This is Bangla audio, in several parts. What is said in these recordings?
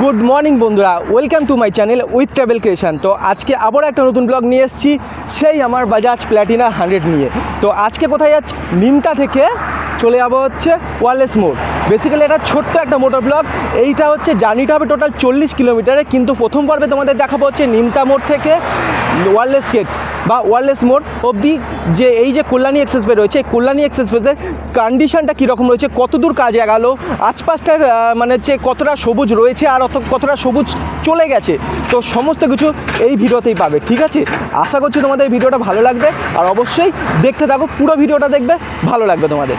গুড মর্নিং বন্ধুরা। Welcome to my channel with travel creation তো আজকে আবার একটা নতুন ব্লগ নিয়ে এসেছি, সেই আমার বাজাজ প্ল্যাটিনা হান্ড্রেড নিয়ে। তো আজকে কোথায় যাচ্ছি? নিমতা থেকে চলে যাব হচ্ছে ওয়ারলেস মোড় বেসিক্যালি এটা ছোট্ট একটা মোটর ব্লগ এইটা হচ্ছে জার্নিটা হবে টোটাল চল্লিশ কিলোমিটারে। কিন্তু প্রথম পর্বে তোমাদের দেখাবো হচ্ছে নিমতা মোড় থেকে ওয়ারলেস গেট বা ওয়ারলেস মোড় অবধি যে এই যে কল্যাণী এক্সপ্রেসওয়ে রয়েছে, এই কল্যাণী এক্সপ্রেসওয়ের কন্ডিশনটা কীরকম রয়েছে, কতদূর কাজ গেল আশপাশটার মানে হচ্ছে কতটা সবুজ রয়েছে আর অত, কতটা সবুজ চলে গেছে। তো সমস্ত কিছু এই ভিডিওতেই পাবে, ঠিক আছে? আশা করছি তোমাদের এই ভিডিওটা ভালো লাগবে। আর অবশ্যই দেখতে থাকো, পুরো ভিডিওটা দেখবে, ভালো লাগবে তোমাদের।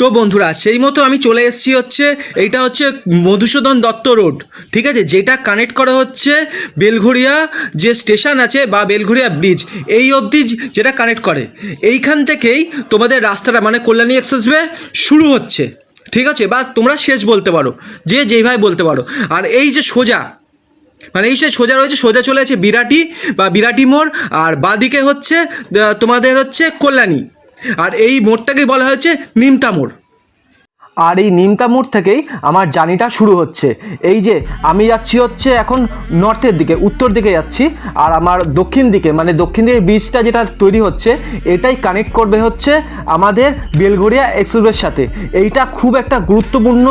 তো বন্ধুরা, সেই মতো আমি চলে এসেছি হচ্ছে, এইটা হচ্ছে মধুসূদন দত্ত রোড, ঠিক আছে? যেটা কানেক্ট করা হচ্ছে বেলঘড়িয়া যে স্টেশন আছে বা বেলঘড়িয়া ব্রিজ এই অবধি যেটা কানেক্ট করে। এইখান থেকেই তোমাদের রাস্তাটা মানে কল্যাণী এক্সপ্রেসওয়ে শুরু হচ্ছে, ঠিক আছে? বা তোমরা শেষ বলতে পারো, যে যেইভাবে বলতে পারো। আর এই যে সোজা মানে এই সে সোজা রয়েছে, সোজা চলে আছে বিরাটি বা বিরাটি মোড়, আর বাদিকে হচ্ছে তোমাদের হচ্ছে কল্যাণী। আর এই মোড়টাকে বলা হয়েছে নিমতা মোড়। আর এই নিমতা মোড় থেকেই আমার জার্নিটা শুরু হচ্ছে। এই যে আমি যাচ্ছি হচ্ছে এখন নর্থের দিকে, উত্তর দিকে যাচ্ছি, আর আমার দক্ষিণ দিকে মানে দক্ষিণ দিকে ব্রিজটা যেটা তৈরি হচ্ছে, এটাই কানেক্ট করবে হচ্ছে আমাদের বেলঘড়িয়া এক্সপ্রেসওয়ের সাথে। এইটা খুব একটা গুরুত্বপূর্ণ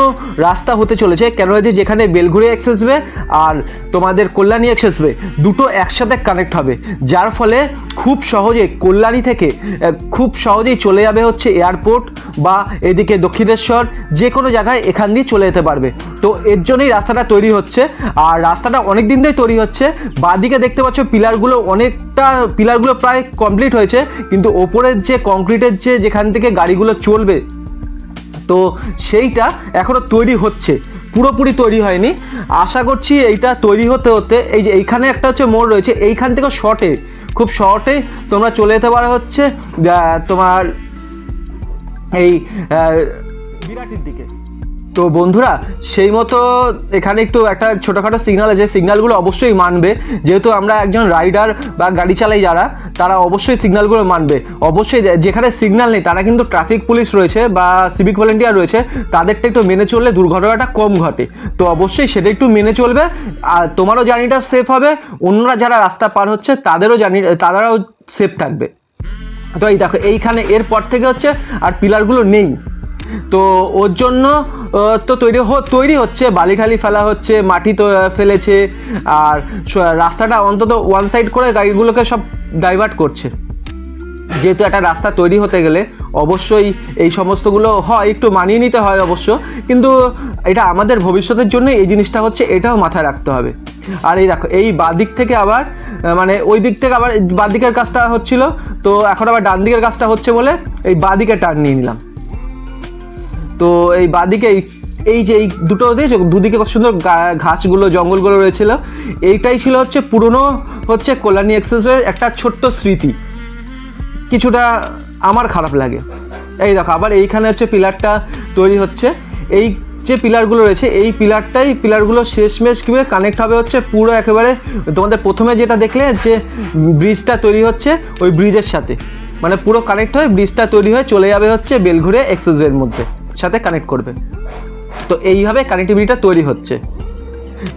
রাস্তা হতে চলেছে কেন যে যেখানে বেলঘড়িয়া এক্সপ্রেসওয়ে আর তোমাদের কল্যাণী এক্সপ্রেসওয়ে দুটো একসাথে কানেক্ট হবে। যার ফলে খুব সহজে কল্যাণী থেকে খুব সহজেই চলে যাবে হচ্ছে এয়ারপোর্ট বা এদিকে দক্ষিণেশ্বর যে কোনো জায়গায় এখান দিয়ে চলে যেতে পারবে। তো এর জন্যই রাস্তাটা তৈরি হচ্ছে। আর রাস্তাটা অনেক দিন ধরেই তৈরি হচ্ছে। বাদিকে দেখতে পাচ্ছ পিলারগুলো অনেকটা, পিলারগুলো প্রায় কমপ্লিট হয়েছে। কিন্তু ওপরের যে কংক্রিটের যে যেখান থেকে গাড়িগুলো চলবে, তো সেইটা এখনও তৈরি হচ্ছে। পুরোপুরি তৈরি হয়নি। আশা করছি এইটা তৈরি হতে হতে এই যে এইখানে একটা হচ্ছে মোড় রয়েছে, এইখান থেকে শর্টে খুব শর্টে তোমরা চলে যেতে পারো হচ্ছে তোমার এই বিরাটির দিকে। তো বন্ধুরা, সেই মতো এখানে একটু একটা ছোটোখাটো সিগনাল আছে। সিগনালগুলো অবশ্যই মানবে। যেহেতু আমরা একজন রাইডার বা গাড়ি চালাই যারা, তারা অবশ্যই সিগনালগুলো মানবে। অবশ্যই যেখানে সিগনাল নেই, তারা কিন্তু ট্রাফিক পুলিশ রয়েছে বা সিভিক ভলেন্টিয়ার রয়েছে, তাদেরটা একটু মেনে চললে দুর্ঘটনাটা কম ঘটে। তো অবশ্যই সেটা একটু মেনে চলবে। আর তোমারও জার্নিটা সেফ হবে। অন্যরা যারা রাস্তা পার হচ্ছে, তাদেরও জার্নি তারাও সেফ থাকবে। তো এই দেখো, এইখানে এরপর থেকে হচ্ছে আর পিলারগুলো নেই। তো ওর জন্য তো তৈরি তৈরি হচ্ছে, বালি ঠালি ফেলা হচ্ছে, মাটি তো ফেলেছে, আর রাস্তাটা অন্তত ওয়ান সাইড করে গাড়িগুলোকে সব ডাইভার্ট করছে। যেহেতু একটা রাস্তা তৈরি হতে গেলে অবশ্যই এই সমস্তগুলো হয়, একটু মানিয়ে নিতে হয় অবশ্য। কিন্তু এটা আমাদের ভবিষ্যতের জন্য এই জিনিসটা হচ্ছে এটাও মাথায় রাখতে হবে। আর এই দেখো, এই বাদিক থেকে আবার মানে ওই দিক থেকে আবার বাদিকের কাজটা হচ্ছিল। তো এখন আবার ডান দিকের কাজটা হচ্ছে বলে এই বাদিকে টার্ন নিয়ে নিলাম। তো এই বাদিকে এই- যে এই দুটো দিয়েছ দুদিকে কত সুন্দর ঘাসগুলো, জঙ্গলগুলো রয়েছিল। এইটাই ছিল হচ্ছে পুরনো হচ্ছে কল্যাণী এক্সপ্রেসওয়ে একটা ছোট্ট স্মৃতি। কিছুটা আমার খারাপ লাগে। এই দেখো, আবার এইখানে হচ্ছে পিলারটা তৈরি হচ্ছে। এই যে পিলারগুলো রয়েছে, এই পিলারটাই, পিলারগুলো শেষমেশ কীভাবে কানেক্ট হবে হচ্ছে পুরো একেবারে তোমাদের প্রথমে যেটা দেখলে যে ব্রিজটা তৈরি হচ্ছে ওই ব্রিজের সাথে। মানে পুরো কানেক্ট হয়ে ব্রিজটা তৈরি হয়ে চলে যাবে হচ্ছে বেলঘুরে এক্সপ্রেসওয়ের মধ্যে, সাথে কানেক্ট করবে। তো এইভাবে কানেক্টিভিটিটা তৈরি হচ্ছে।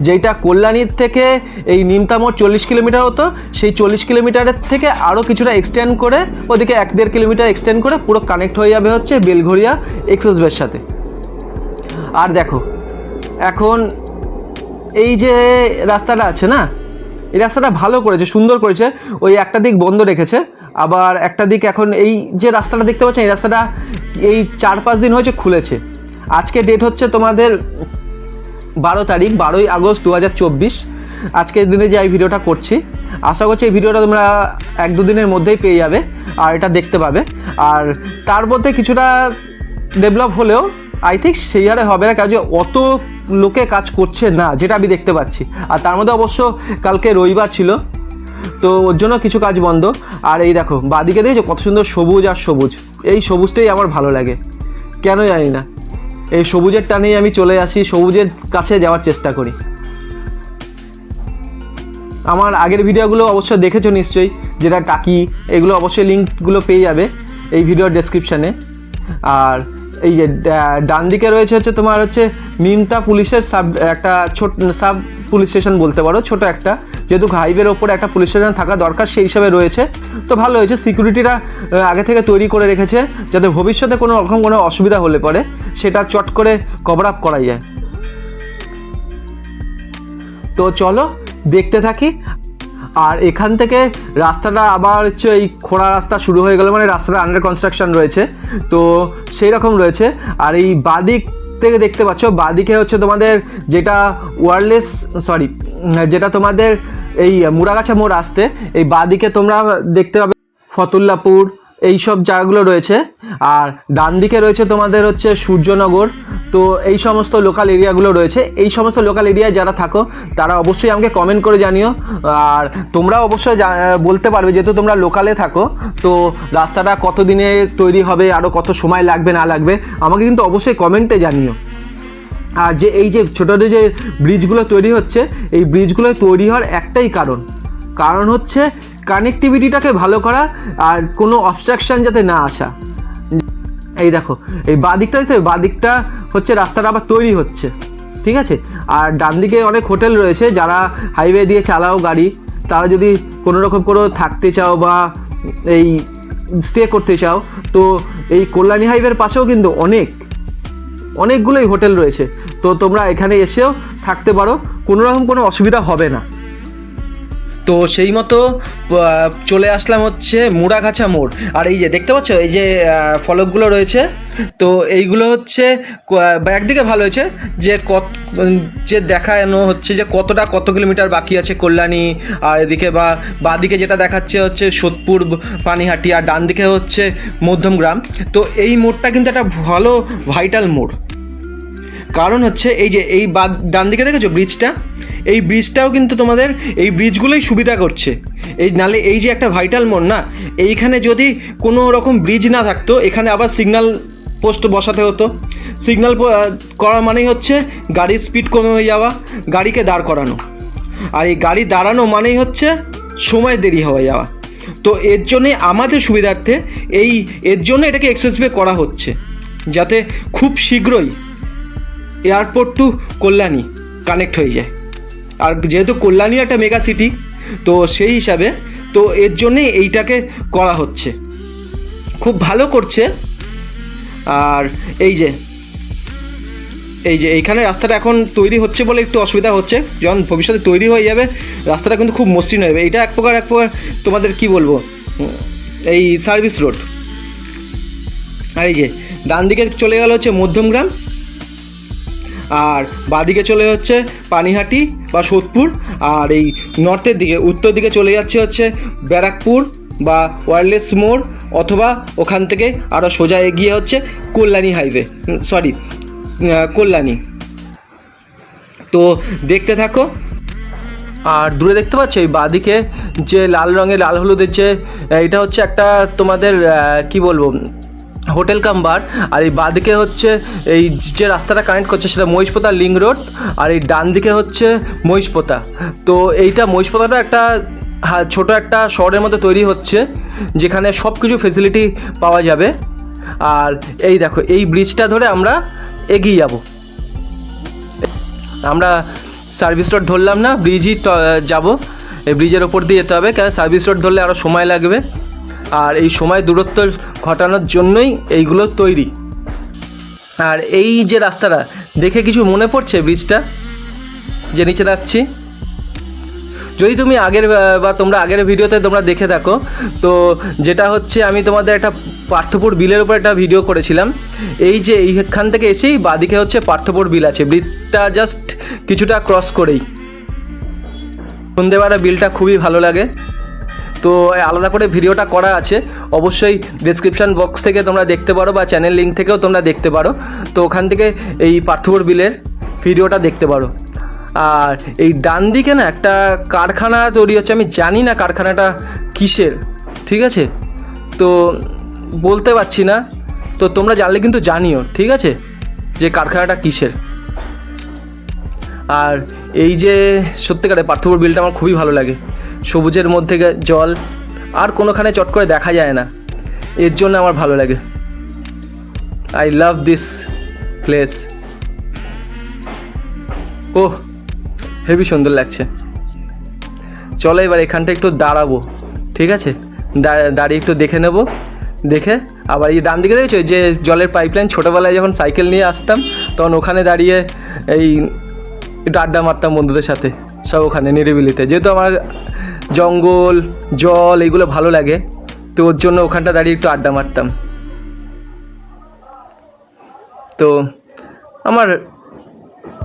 যেটা কল্যাণীর থেকে এই নিমতামোড় চল্লিশ কিলোমিটার হতো, সেই চল্লিশ কিলোমিটারের থেকে আরও কিছুটা এক্সটেন্ড করে, ওদিকে এক দেড় কিলোমিটার এক্সটেন্ড করে পুরো কানেক্ট হয়ে যাবে হচ্ছে বেলঘরিয়া এক্সপ্রেসওয়ের সাথে। আর দেখো, এখন এই যে রাস্তাটা আছে না, এই রাস্তাটা ভালো করেছে, সুন্দর করেছে, ওই একটা দিক বন্ধ রেখেছে, আবার একটা দিক এখন এই যে রাস্তাটা দেখতে পাচ্ছেন, এই রাস্তাটা এই চার পাঁচ দিন হয়েছে খুলেছে। আজকে ডেট হচ্ছে তোমাদের বারো তারিখ, বারোই আগস্ট দু হাজার চব্বিশ। আজকের দিনে যে এই ভিডিওটা করছি, আশা করছি এই ভিডিওটা তোমরা এক দু দিনের মধ্যেই পেয়ে যাবে আর এটা দেখতে পাবে। আর তার মধ্যে কিছুটা ডেভেলপ হলেও আই থিঙ্ক সেই হারে হবে না কাজে অত লোকে কাজ করছে না, যেটা আমি দেখতে পাচ্ছি। আর তার মধ্যে অবশ্য কালকে রবিবার ছিল, তো ওর জন্য কিছু কাজ বন্ধ। আর এই দেখো, বাদিকে দেখেছ কত সুন্দর সবুজ আর সবুজ? এই সবুজটাই আমার ভালো লাগে। কেন জানি না। এই সবুজের টানেই আমি চলে আসি, সবুজের কাছে যাওয়ার চেষ্টা করি। আমার আগের ভিডিওগুলো অবশ্যই দেখেছ নিশ্চয়ই, যেটা টাকি এগুলো অবশ্যই লিঙ্কগুলো পেয়ে যাবে এই ভিডিওর ডেসক্রিপশানে আর এই যে ডান দিকে রয়েছে হচ্ছে তোমার হচ্ছে নিমতা পুলিশের সাব, একটা ছোট, সাব পুলিশ স্টেশন বলতে পারো, ছোট একটা। যেহেতু হাইওয়ের ওপরে একটা পুলিশ স্টেশন থাকা দরকার, সেই হিসাবে রয়েছে। তো ভালো হয়েছে, সিকিউরিটিরা আগে থেকে তৈরি করে রেখেছে, যাতে ভবিষ্যতে কোনো রকম কোনো অসুবিধা হলে পরে সেটা চট করে কভার আপ করা যায়। তো চলো, দেখতে থাকি। আর এখান থেকে রাস্তাটা আবার হচ্ছে এই খোঁড়া রাস্তা শুরু হয়ে গেল মানে রাস্তাটা আন্ডার কনস্ট্রাকশন রয়েছে। তো সেই রকম রয়েছে। আর এই বাদিক থেকে দেখতে পাচ্ছ, বাদিকে হচ্ছে তোমাদের যেটা ওয়ারলেস সরি যেটা তোমাদের এই মুরাগাছা মোড় আসতে, এই বাদিকে তোমরা দেখতে পাবে ফতুল্লাপুর এই সব জায়গাগুলো রয়েছে। আর ডান দিকে রয়েছে তোমাদের হচ্ছে সূর্যনগর। তো এই সমস্ত লোকাল এরিয়াগুলো রয়েছে। এই সমস্ত লোকাল এরিয়ায় যারা থাকো, তারা অবশ্যই আমাকে কমেন্ট করে জানিও। আর তোমরা অবশ্যই বলতে পারবে, যেহেতু তোমরা লোকালে থাকো, তো রাস্তাটা কত দিনে তৈরি হবে আরও কত সময় লাগবে, না লাগবে, আমাকে কিন্তু অবশ্যই কমেন্টে জানিও। আর যে এই যে ছোটো ছোটো যে ব্রিজগুলো তৈরি হচ্ছে, এই ব্রিজগুলো তৈরি হওয়ার একটাই কারণ। কারণ হচ্ছে কানেক্টিভিটিটাকে ভালো করা আর কোনো অবস্ট্রাকশান যাতে না আসা। এই দেখো, এই বাদিকটা দেখতে বাদিকটা হচ্ছে রাস্তাটা আবার তৈরি হচ্ছে, ঠিক আছে? আর ডান দিকে অনেক হোটেল রয়েছে, যারা হাইওয়ে দিয়ে চালাও গাড়ি, তারা যদি কোনো রকম করে থাকতে চাও বা এই স্টে করতে চাও, তো এই কল্যাণী হাইওয়ের পাশেও কিন্তু অনেক, অনেকগুলোই হোটেল রয়েছে। তো তোমরা এখানে এসেও থাকতে পারো, কোনো রকম কোনো অসুবিধা হবে না। তো সেই মতো চলে আসলাম হচ্ছে মুড়াগাছা মোড়। আর এই যে, দেখতে পাচ্ছ? এই যে ফলকগুলো রয়েছে। তো এইগুলো হচ্ছে একদিকে ভালো হয়েছে যে, কত, যে দেখানো হচ্ছে যে, কতটা কত কিলোমিটার বাকি আছে কল্যাণী, আর এদিকে বা, বাদিকে যেটা দেখাচ্ছে হচ্ছে সোদপুর, পানিহাটি, আর ডান দিকে হচ্ছে মধ্যমগ্রাম তো এই মোড়টা কিন্তু একটা ভালো ভাইটাল মোড়। কারণ হচ্ছে এই যে, এই বাদ ডান দিকে দেখেছ ব্রিজটা এই ব্রিজটাও কিন্তু তোমাদের এই ব্রিজগুলোই সুবিধা করছে। এই নালে এই যে একটা ভাইটাল মোড় না, এইখানে যদি কোনো রকম ব্রিজ না থাকতো, এখানে আবার সিগনাল পোস্ট বসাতে হতো। সিগন্যাল করা মানেই হচ্ছে গাড়ির স্পিড কমে হয়ে যাওয়া, গাড়িকে দাঁড় করানো। আর এই গাড়ি দাঁড়ানো মানেই হচ্ছে সময় দেরি হয়ে যাওয়া। তো এর জন্যে আমাদের সুবিধার্থে এই, এর জন্য এটাকে এক্সপ্রেসওয়ে করা হচ্ছে। যাতে খুব শীঘ্রই এয়ারপোর্ট টু কল্যাণী কানেক্ট হয়ে যায়। আর যেহেতু কল্যাণী একটা মেগা সিটি তো সেই হিসাবে, তো এর জন্যে এইটাকে করা হচ্ছে। খুব ভালো করছে। আর এই যে এই যে এইখানে রাস্তাটা এখন তৈরি হচ্ছে বলে একটু অসুবিধা হচ্ছে। যখন ভবিষ্যতে তৈরি হয়ে যাবে, রাস্তাটা কিন্তু খুব মসৃণ যাবে। এইটা এক প্রকার এক প্রকার তোমাদের কি বলব? এই সার্ভিস রোড আর এই যে ডান দিকে চলে গেল হচ্ছে মধ্যমগ্রাম। আর বাদিকে চলে হচ্ছে পানিহাটি বা সোদপুর, আর এই নর্থের দিকে, উত্তর দিকে চলে যাচ্ছে হচ্ছে ব্যারাকপুর বা ওয়ারলেস মোড়, অথবা ওখান থেকে আরও সোজা এগিয়ে হচ্ছে কল্যাণী হাইওয়ে সরি কল্যাণী। তো দেখতে থাকো। আর দূরে দেখতে পাচ্ছ এই বাদিকে যে লাল রঙের, লাল হলুদের যে এটা হচ্ছে একটা তোমাদের কি বলব হোটেল কাম বার, আর এই বাদিকে হচ্ছে এই যে রাস্তাটা কানেক্ট করছে সেটা মহিষপোতা লিঙ্ক রোড, আর এই ডান দিকে হচ্ছে মহিষপোতা। তো এইটা মহিষপোতাটা একটা হ্যাঁ ছোট একটা শহরের মধ্যে তৈরি হচ্ছে, যেখানে সব কিছু ফেসিলিটি পাওয়া যাবে। আর এই দেখো, এই ব্রিজটা ধরে আমরা এগিয়ে যাব। আমরা সার্ভিস রোড ধরলাম না ব্রিজই যাব। এই ব্রিজের ওপর দিয়ে যেতে হবে, কারণ সার্ভিস রোড ধরলে আরও সময় লাগবে। আর এই সময় দূরত্ব ঘটানোর জন্যই এইগুলো তৈরি। আর এই যে রাস্তাটা, দেখে কিছু মনে পড়ছে ব্রিজটা? যে নিচে যাচ্ছি যদি তুমি আগের বা তোমরা আগের ভিডিওতে তোমরা দেখে থাকো, তো যেটা হচ্ছে আমি তোমাদের একটা পার্থপুর বিলের উপর একটা ভিডিও করেছিলাম। এই যে এইখান থেকে এসেই বাদিকে হচ্ছে পার্থপুর বিল আছে। ব্রিজটা জাস্ট কিছুটা ক্রস করেই। সন্ধেবেলা বিলটা খুবই ভালো লাগে। তো আলাদা করে ভিডিওটা করা আছে। অবশ্যই ডিসক্রিপশান বক্স থেকে তোমরা দেখতে পারো বা চ্যানেল লিঙ্ক থেকেও তোমরা দেখতে পারো। তো ওখান থেকে এই পার্থপুর বিলের ভিডিওটা দেখতে পারো। আর এই ডান দিকে না একটা কারখানা তৈরি হচ্ছে, আমি জানি না কারখানাটা কিসের, ঠিক আছে? তো বলতে পারছি না। তো তোমরা জানলে কিন্তু জানিও, ঠিক আছে? যে কারখানাটা কিসের। আর এই যে সত্যিকারে পার্থপুর বিলটা আমার খুবই ভালো লাগে। সবুজের মধ্যে জল আর কোনোখানে চট করে দেখা যায় না। এর জন্য আমার ভালো লাগে। I love this place oh heavy সুন্দর লাগছে। চলো এবার এখানটা একটু দাঁড়াবো, ঠিক আছে? দাঁড়িয়ে একটু দেখে নেব। দেখে আবার এই ডান দিকে দেখেছ? যে জলের পাইপলাইন ছোটোবেলায় যখন সাইকেল নিয়ে আসতাম, তখন ওখানে দাঁড়িয়ে এই একটু আড্ডা মারতাম বন্ধুদের সাথে, সব ওখানে নিরিবিলিতে। যেহেতু আমার জঙ্গল, জল এইগুলো ভালো লাগে। তো ওর জন্য ওখানটা দাঁড়িয়ে একটু আড্ডা মারতাম। তো আমার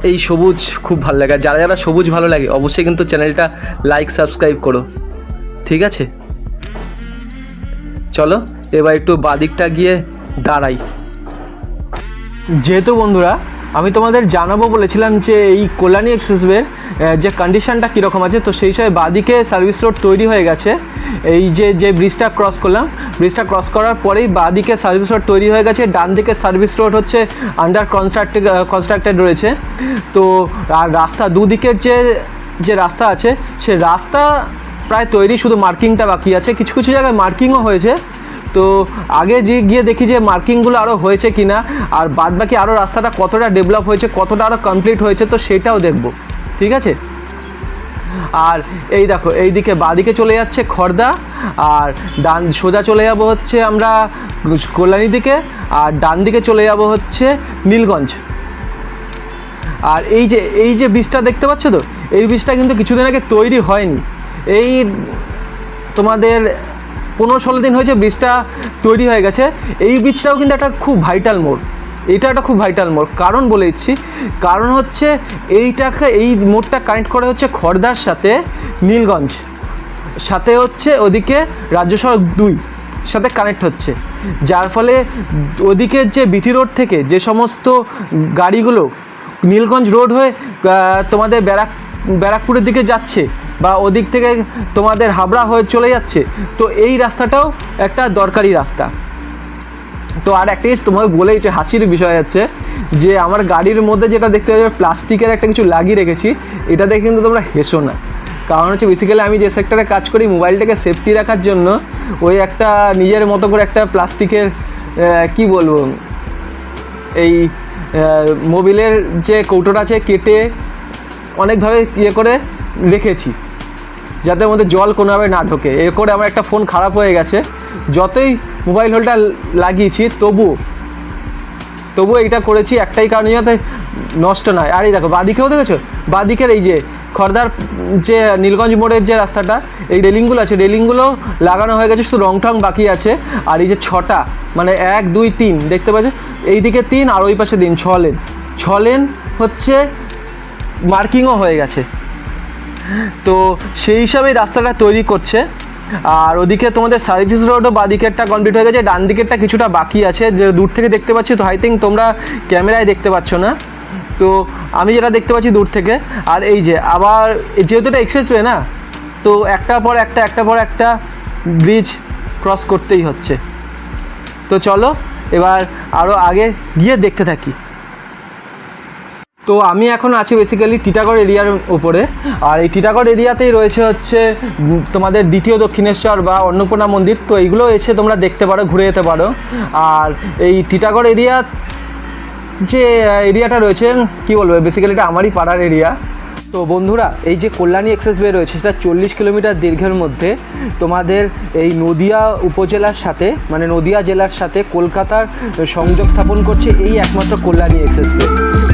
এই সবুজ খুব ভালো লাগে। যারা যারা সবুজ ভালো লাগে, অবশ্যই কিন্তু চ্যানেলটা লাইক সাবস্ক্রাইব করো। ঠিক আছে? চলো, এবার একটু বাদিকটা গিয়ে দাঁড়াই। যেহেতু বন্ধুরা আমি তোমাদের জানাব বলেছিলাম যে এই কল্যাণী এক্সপ্রেসওয়ের যে কন্ডিশনটা কীরকম আছে, তো সেই হিসাবে বাদিকে সার্ভিস রোড তৈরি হয়ে গেছে। এই যে যে ব্রিজটা ক্রস করলাম ব্রিজটা ক্রস করার পরেই বাদিকে সার্ভিস রোড তৈরি হয়ে গেছে। ডান দিকে সার্ভিস রোড হচ্ছে আন্ডার কনস্ট্রাক্টেড কনস্ট্রাক্টেড রয়েছে। তো আর রাস্তা দুদিকের যে যে রাস্তা আছে, সে রাস্তা প্রায় তৈরি, শুধু মার্কিংটা বাকি আছে। কিছু কিছু জায়গায় মার্কিংও হয়েছে। তো আগে যে গিয়ে দেখি যে মার্কিংগুলো আরও হয়েছে কি না আর বাদ বাকি আরও রাস্তাটা কতটা ডেভেলপ হয়েছে, কতটা আরও কমপ্লিট হয়েছে, তো সেটাও দেখব। ঠিক আছে? আর এই দেখো, এই দিকে বাদিকে চলে যাচ্ছে খর্দা, আর ডান, সোজা চলে যাব হচ্ছে আমরা কল্যাণী দিকে, আর ডান দিকে চলে যাব হচ্ছে নীলগঞ্জ। আর এই যে এই যে বীজটা দেখতে পাচ্ছ তো? এই বীজটা কিন্তু কিছুদিন আগে তৈরি হয়নি। এই তোমাদের পনেরো ষোলো দিন হয়েছে, বীজটা তৈরি হয়ে গেছে। এই বীজটাও কিন্তু একটা খুব ভাইটাল মোড়। এটা একটা খুব ভাইটাল মোড়। কারণ বলে দিচ্ছি, কারণ হচ্ছে এইটাকে, এই মোড়টা কানেক্ট করে হচ্ছে খড়দার সাথে নীলগঞ্জ। সাথে হচ্ছে ওদিকে রাজ্য সড়ক দুই সাথে কানেক্ট হচ্ছে। যার ফলে ওদিকে যে বিটি রোড থেকে যে সমস্ত গাড়িগুলো নীলগঞ্জ রোড হয়ে তোমাদের ব্যারাক, ব্যারাকপুরের দিকে যাচ্ছে বা ওদিক থেকে তোমাদের হাবড়া হয়ে চলে যাচ্ছে, তো এই রাস্তাটাও একটা দরকারি রাস্তা। তো আর একটা জিনিস তোমাকে বলেই যে হাসির বিষয় হচ্ছে যে আমার গাড়ির মধ্যে যেটা দেখতে পাচ্ছি, প্লাস্টিকের একটা কিছু লাগিয়ে রেখেছি এটা দেখে কিন্তু তোমরা হেসো না। কারণ হচ্ছে বেসিক্যালি আমি যে সেক্টরে কাজ করি মোবাইলটাকে সেফটি রাখার জন্য ওই একটা নিজের মতো করে একটা প্লাস্টিকের কি বলব, এই মোবিলের যে কৌটোটা আছে, কেটে অনেকভাবে ইয়ে করে রেখেছি। যাতে মধ্যে জল কোনোভাবে না ঢোকে। এ করে আমার একটা ফোন খারাপ হয়ে গেছে। যতই মোবাইল হোল্ডার লাগিয়েছি, তবুও তবুও এইটা করেছি একটাই কারণ যাতে নষ্ট নয় আর এই দেখো, বাদিকেও দেখেছ? বাদিকের এই যে খর্দার যে নীলগঞ্জ মোড়ের যে রাস্তাটা, এই রেলিংগুলো আছে। রেলিংগুলো লাগানো হয়ে গেছে, শুধু রং টং বাকি আছে। আর এই যে ছটা মানে এক, দুই, তিন, দেখতে পাচ্ছ? এই দিকে তিন আর ওই পাশে তিন, ছ লেন। ছ লেন হচ্ছে মার্কিংও হয়ে গেছে। তো সেই হিসাবেই রাস্তাটা তৈরি করছে। আর ওদিকে তোমাদের সার্ভিস রোডও বা দিকেরটা কমপ্লিট হয়ে গেছে ডান দিকেরটা কিছুটা বাকি আছে। যে দূর থেকে দেখতে পাচ্ছি, তো আই থিঙ্ক তোমরা ক্যামেরায় দেখতে পাচ্ছ না। তো আমি যেটা দেখতে পাচ্ছি দূর থেকে, আর এই যে আবার, যেহেতু এটা এক্সপ্রেসওয়ে না, তো একটার পর একটা একটা পর একটা ব্রিজ ক্রস করতেই হচ্ছে। তো চলো, এবার আরও আগে গিয়ে দেখতে থাকি। তো আমি এখন আছি বেসিক্যালি টিটাগড় এরিয়ার উপরে। আর এই টিটাগড় এরিয়াতেই রয়েছে হচ্ছে তোমাদের দ্বিতীয় দক্ষিণেশ্বর বা অন্নপূর্ণা মন্দির। তো এইগুলো এসে তোমরা দেখতে পারো, ঘুরে যেতে পারো। আর এই টিটাগড় এরিয়া যে এরিয়াটা রয়েছে, কি বলব বেসিক্যালি এটা আমারই পাড়ার এরিয়া। তো বন্ধুরা, এই যে কল্যাণী এক্সপ্রেসওয়ে রয়েছে, সেটা চল্লিশ কিলোমিটার দীর্ঘের মধ্যে। তোমাদের এই নদিয়া উপজেলার সাথে মানে নদিয়া জেলার সাথে কলকাতার সংযোগ স্থাপন করছে এই একমাত্র কল্যাণী এক্সপ্রেসওয়ে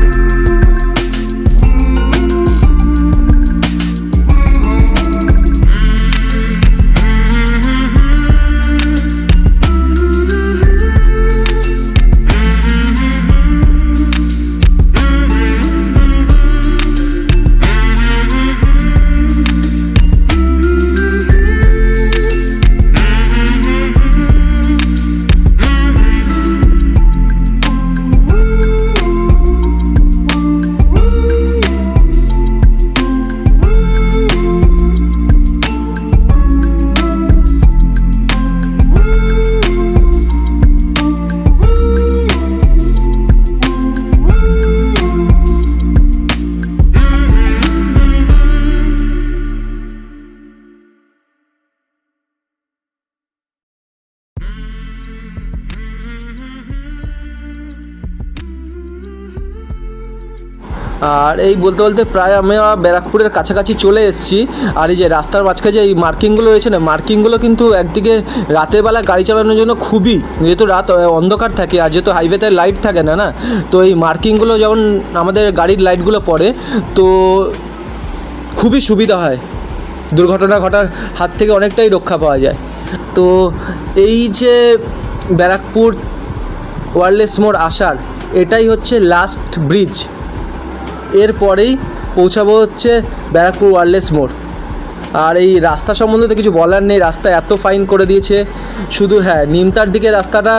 আর এই বলতে বলতে প্রায় আমরা ব্যারাকপুরের কাছাকাছি চলে এসেছি। আর এই যে রাস্তার মাঝখানে যে এই মার্কিংগুলো রয়েছে না, মার্কিংগুলো কিন্তু একদিকে রাতের বেলা গাড়ি চালানোর জন্য খুবই, যেহেতু রাত অন্ধকার থাকে আর যেহেতু হাইওয়েতে লাইট থাকে না না? তো এই মার্কিংগুলো যখন আমাদের গাড়ির লাইটগুলো পড়ে, তো খুবই সুবিধা হয়। দুর্ঘটনা ঘটার হাত থেকে অনেকটাই রক্ষা পাওয়া যায়। তো এই যে ব্যারাকপুর ওয়ারলেস মোড় আসার, এটাই হচ্ছে লাস্ট ব্রিজ এরপরেই পৌঁছাবো হচ্ছে ব্যারাকপুর ওয়ারলেস মোড়। আর এই রাস্তা সম্বন্ধে তো কিছু বলার নেই, রাস্তা এত ফাইন করে দিয়েছে। শুধু হ্যাঁ নিমতার দিকে রাস্তাটা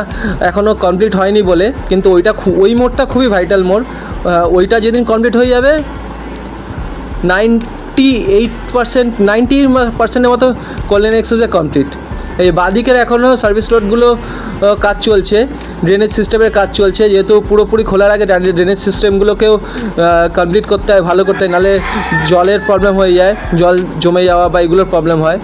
এখনও কমপ্লিট হয়নি বলে, কিন্তু ওইটা ওই মোড়টা খুবই ভাইটাল মোড়। ওইটা যেদিন কমপ্লিট হয়ে যাবে নাইনটি এইট পার্সেন্ট নাইনটি পার্সেন্টের মতো কল্যাণ এক্সপ্রেসে কমপ্লিট এই বাঁদিকের এখনও সার্ভিস রোডগুলো কাজ চলছে ড্রেনেজ সিস্টেমের কাজ চলছে, যেহেতু পুরোপুরি খোলার আগে ড্রেনেজ সিস্টেমগুলোকেও কমপ্লিট করতে হয়, ভালো করতে হয়, নাহলে জলের প্রবলেম হয়ে যায়, জল জমে যাওয়া বা এগুলোর প্রবলেম হয়।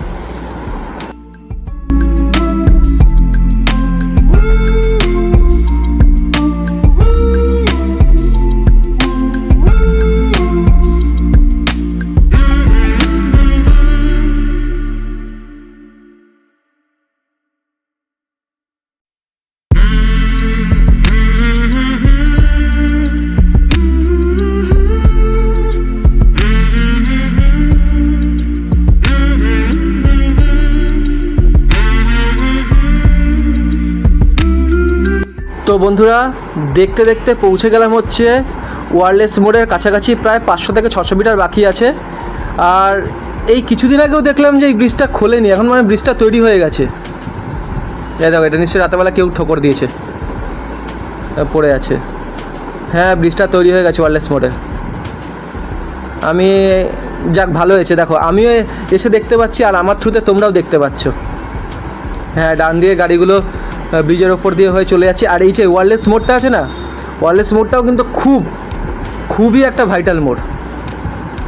তো বন্ধুরা, দেখতে দেখতে পৌঁছে গেলাম হচ্ছে ওয়ারলেস মোড়ের কাছাকাছি, প্রায় পাঁচশো থেকে ছশো মিটার বাকি আছে। আর এই কিছুদিন আগেও দেখলাম যে এই ব্রিজটা খোলেনি, এখন মানে ব্রিজটা তৈরি হয়ে গেছে। এই দেখো, এটা নিশ্চয়ই রাতেবেলা কেউ ঠোকর দিয়েছে। পড়ে আছে। হ্যাঁ ব্রিজটা তৈরি হয়ে গেছে ওয়ারলেস মোড়ের আমি, যাক, ভালো হয়েছে। দেখো, আমিও এসে দেখতে পাচ্ছি, আর আমার থ্রুতে তোমরাও দেখতে পাচ্ছ। হ্যাঁ ডান দিয়ে গাড়িগুলো ব্রিজের ওপর দিয়ে হয়ে চলে যাচ্ছে। আর এই যে ওয়ারলেস মোড়টা আছে না ওয়ারলেস মোড়টাও কিন্তু খুব খুবই একটা ভাইটাল মোড়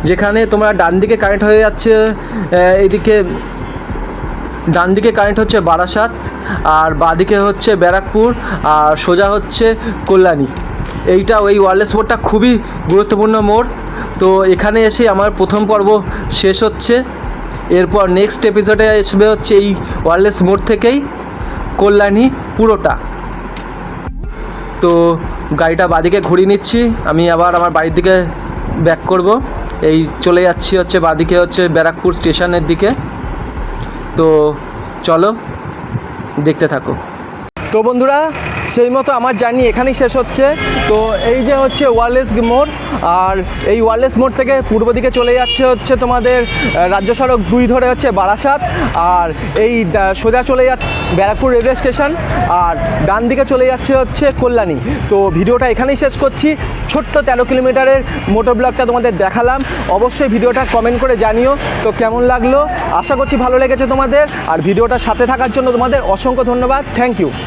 যেখানে তোমরা ডান দিকে কানেক্ট হয়ে যাচ্ছে আহ, এইদিকে ডান দিকে কানেক্ট হচ্ছে বারাসাত আর বাঁদিকে হচ্ছে ব্যারাকপুর আর সোজা হচ্ছে কল্যাণী। এইটা ওই ওয়ারলেস মোড়টা খুবই গুরুত্বপূর্ণ মোড় তো এখানে এসে আমার প্রথম পর্ব শেষ হচ্ছে। এরপর নেক্সট এপিসোডে আসবে হচ্ছে এই ওয়ারলেস মোড় থেকেই। কল্যাণী পুরোটা। তো গাড়িটা বাদিকে ঘুরিয়ে নিচ্ছি, আমি আবার আমার বাড়ির দিকে ব্যাক করব। এই চলে যাচ্ছি হচ্ছে বাদিকে হচ্ছে ব্যারাকপুর স্টেশনের দিকে। তো চলো, দেখতে থাকো। তো বন্ধুরা সেই মতো আমার জার্নি এখানেই শেষ হচ্ছে। তো এই যে হচ্ছে ওয়ারলেস মোড়, আর এই ওয়ারলেস মোড় থেকে পূর্ব দিকে চলে যাচ্ছে হচ্ছে তোমাদের রাজ্য সড়ক দুই ধরে হচ্ছে বারাসাত, আর এই সোজা চলে যাচ্ছে ব্যারাকপুর রেলওয়ে স্টেশন, আর ডান দিকে চলে যাচ্ছে হচ্ছে কল্যাণী। তো ভিডিওটা এখানেই শেষ করছি। ছোট্ট তেরো কিলোমিটারের মোটর ব্লগটা তোমাদের দেখালাম। অবশ্যই ভিডিওটা কমেন্ট করে জানিও। তো কেমন লাগল? আশা করছি ভালো লেগেছে তোমাদের। আর ভিডিওটার সাথে থাকার জন্য তোমাদের অসংখ্য ধন্যবাদ। Thank you